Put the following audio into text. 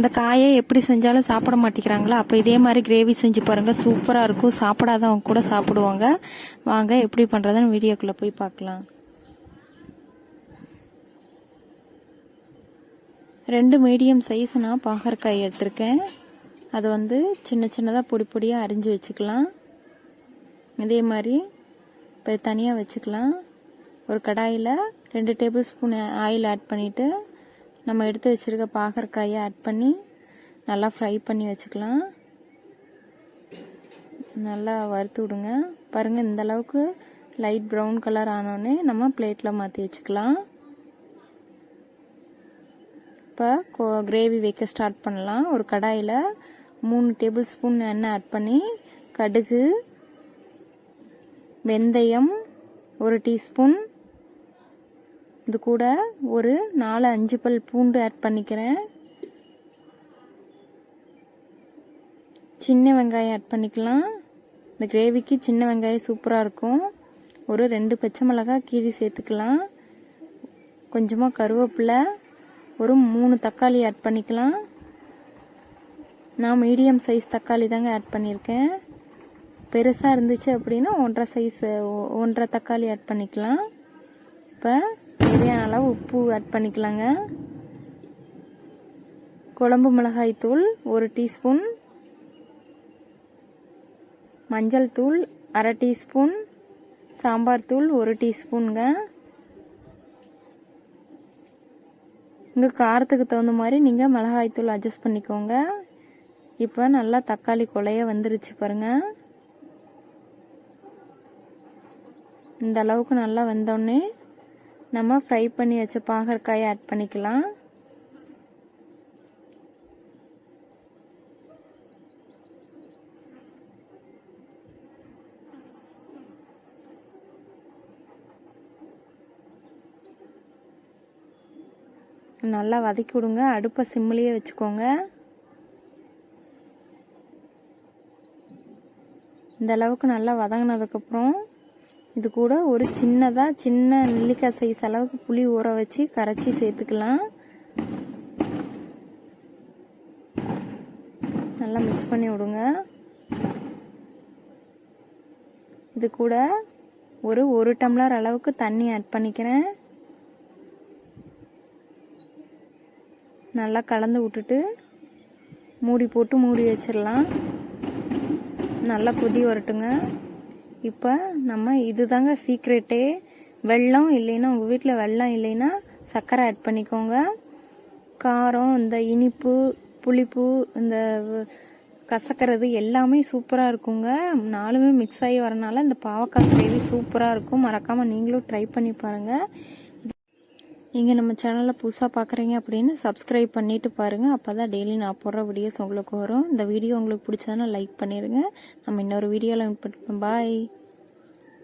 இந்த காயை எப்படி செஞ்சாலும் சாப்பிட மாட்டேங்கிறாங்களா? அப்போ இதே மாதிரி கிரேவி செஞ்சு பாருங்கள் சூப்பராக இருக்கும். சாப்பிடாதவங்க கூட சாப்பிடுவாங்க. வாங்க எப்படி பண்ணுறதுன்னு வீடியோக்குள்ளே போய் பார்க்கலாம். ரெண்டு மீடியம் சைஸ் நான் பாகற்காய் எடுத்திருக்கேன். அது வந்து சின்ன சின்னதாக பொடி பொடியாக அரிஞ்சு வச்சுக்கலாம். இதே மாதிரி இப்போ தனியாக வச்சுக்கலாம். ஒரு கடாயில் ரெண்டு டேபிள் ஸ்பூன் ஆயில் ஆட் பண்ணிவிட்டு நம்ம எடுத்து வச்சுருக்க பாகற்காயை ஆட் பண்ணி நல்லா ஃப்ரை பண்ணி வச்சுக்கலாம். நல்லா வறுத்து விடுங்க. பாருங்கள் இந்த அளவுக்கு லைட் ப்ரௌன் கலர் ஆனோடனே நம்ம பிளேட்டில் மாற்றி வச்சுக்கலாம். இப்போ கிரேவி வைக்க ஸ்டார்ட் பண்ணலாம். ஒரு கடாயில் மூணு டேபிள் ஸ்பூன் எண்ணெய் ஆட் பண்ணி கடுகு வெந்தயம் ஒரு டீஸ்பூன் இது கூட ஒரு நாலு அஞ்சு பல் பூண்டு ஆட் பண்ணிக்கிறேன். சின்ன வெங்காயம் ஆட் பண்ணிக்கலாம். இந்த கிரேவிக்கு சின்ன வெங்காயம் சூப்பராக இருக்கும். ஒரு ரெண்டு பச்சை மிளகாய் கீரி சேர்த்துக்கலாம். கொஞ்சமாக கருவேப்பிலை ஒரு மூணு தக்காளி ஆட் பண்ணிக்கலாம். நான் மீடியம் சைஸ் தக்காளி தாங்க ஆட் பண்ணியிருக்கேன். பெருசாக இருந்துச்சு அப்படின்னா ஒன்றரை சைஸ் ஒன்றரை தக்காளி ஆட் பண்ணிக்கலாம். இப்போ தேவையான அளவு உப்பு ஆட் பண்ணிக்கலாங்க. குழம்பு மிளகாய் தூள் ஒரு டீஸ்பூன். மஞ்சள் தூள் அரை டீஸ்பூன். சாம்பார் தூள் ஒரு டீஸ்பூனுங்க. உங்கள் காரத்துக்கு தகுந்த மாதிரி நீங்கள் மிளகாய் தூள் அட்ஜஸ்ட் பண்ணிக்கோங்க. இப்போ நல்லா தக்காளி கொலைய வந்துருச்சு பாருங்கள் இந்த அளவுக்கு நல்லா வந்தோடனே நம்ம ஃப்ரை பண்ணி வச்ச பாகற்காயை ஆட் பண்ணிக்கலாம். நல்லா வதக்கி விடுங்க. அடுப்பை சிம்மிலேயே வச்சுக்கோங்க. இந்த அளவுக்கு நல்லா வதங்கினதுக்கப்புறம் இது கூட ஒரு சின்னதாக சின்ன நெல்லிக்காய் சைஸ் அளவுக்கு புளி ஊற வச்சு கரைச்சி சேர்த்துக்கலாம். நல்லா மிக்ஸ் பண்ணி விடுங்க. இது கூட ஒரு ஒரு டம்ளர் அளவுக்கு தண்ணி ஆட் பண்ணிக்கிறேன். நல்லா கலந்து விட்டுட்டு மூடி போட்டு மூடி வச்சிடலாம். நல்லா கொதி வரட்டுங்க. இப்போ நம்ம இது தாங்க சீக்ரெட்டே வெல்லம் இல்லைன்னா உங்கள் வீட்டில் வெல்லம் இல்லைன்னா சர்க்கரை ஆட் பண்ணிக்கோங்க. காரம் இந்த இனிப்பு புளிப்பு இந்த கசக்கிறது எல்லாமே சூப்பராக இருக்குங்க. நாலுமே மிக்ஸ் ஆகி வரனால இந்த பாவக்காய் கிரேவி சூப்பராக இருக்கும். மறக்காமல் நீங்களும் ட்ரை பண்ணி பாருங்கள் நீங்கள் நம்ம சேனலில் புதுசாக பார்க்குறீங்க அப்படின்னு சப்ஸ்கிரைப் பண்ணிவிட்டு பாருங்கள் அப்போ தான் டெய்லி நான் போடுற வீடியோஸ் உங்களுக்கு வரும். இந்த வீடியோ உங்களுக்கு பிடிச்சதுன்னா லைக் பண்ணிடுங்க நம்ம இன்னொரு வீடியோவில் பாய்